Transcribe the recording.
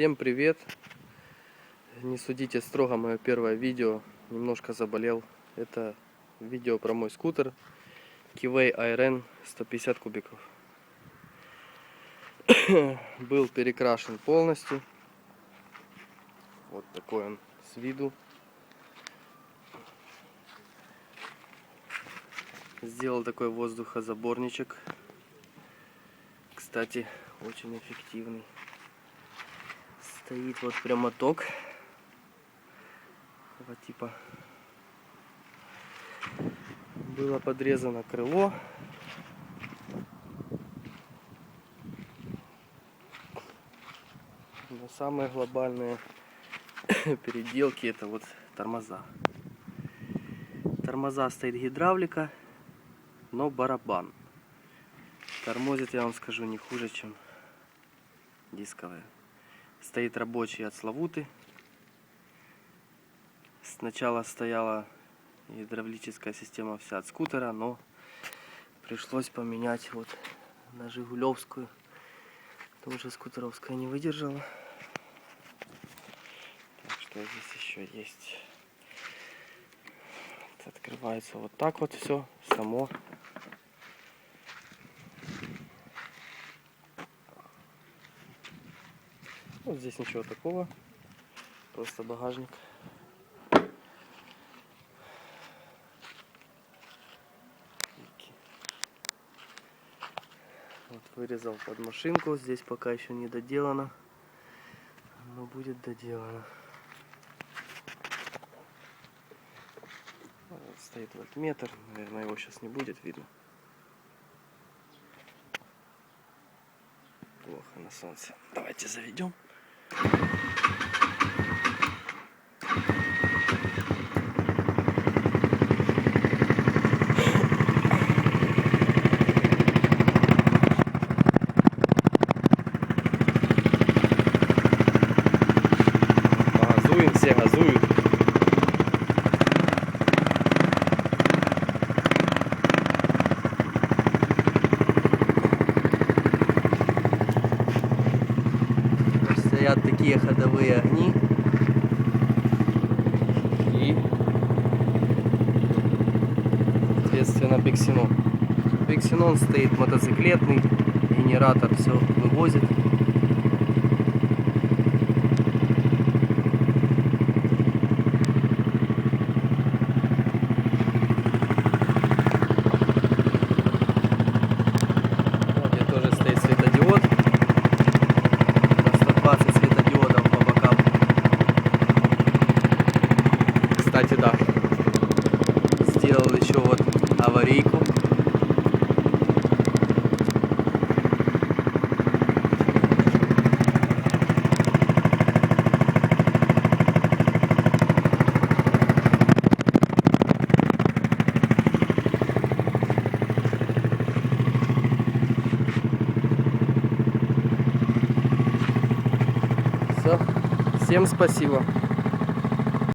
Всем привет! Не судите строго мое первое видео. Немножко заболел. Это видео про мой скутер Kivay IRN 150 кубиков. Был перекрашен полностью. Вот такой он с виду. Сделал такой воздухозаборничек. Кстати, очень эффективный. Стоит вот прямоток. Вот типа было подрезано крыло. Но самые глобальные переделки это вот тормоза. Тормоза стоит гидравлика, но барабан. Тормозит, я вам скажу, не хуже, чем дисковые. Стоит рабочий от Славуты. Сначала стояла гидравлическая система вся от скутера, но пришлось поменять вот на Жигулевскую. Потому что скутеровская не выдержала. Так что здесь еще есть. Открывается вот так вот все само. Вот здесь ничего такого. Просто багажник. Вот вырезал под машинку. Здесь пока еще не доделано. Но будет доделано. Вот стоит вольтметр. Наверное, его сейчас не будет видно. Плохо на солнце. Давайте заведем. you. Стоят такие ходовые огни. И, соответственно, биксенон. Биксенон стоит мотоциклетный, генератор все вывозит. Кстати, да. Сделал еще вот аварийку. Все. Всем спасибо.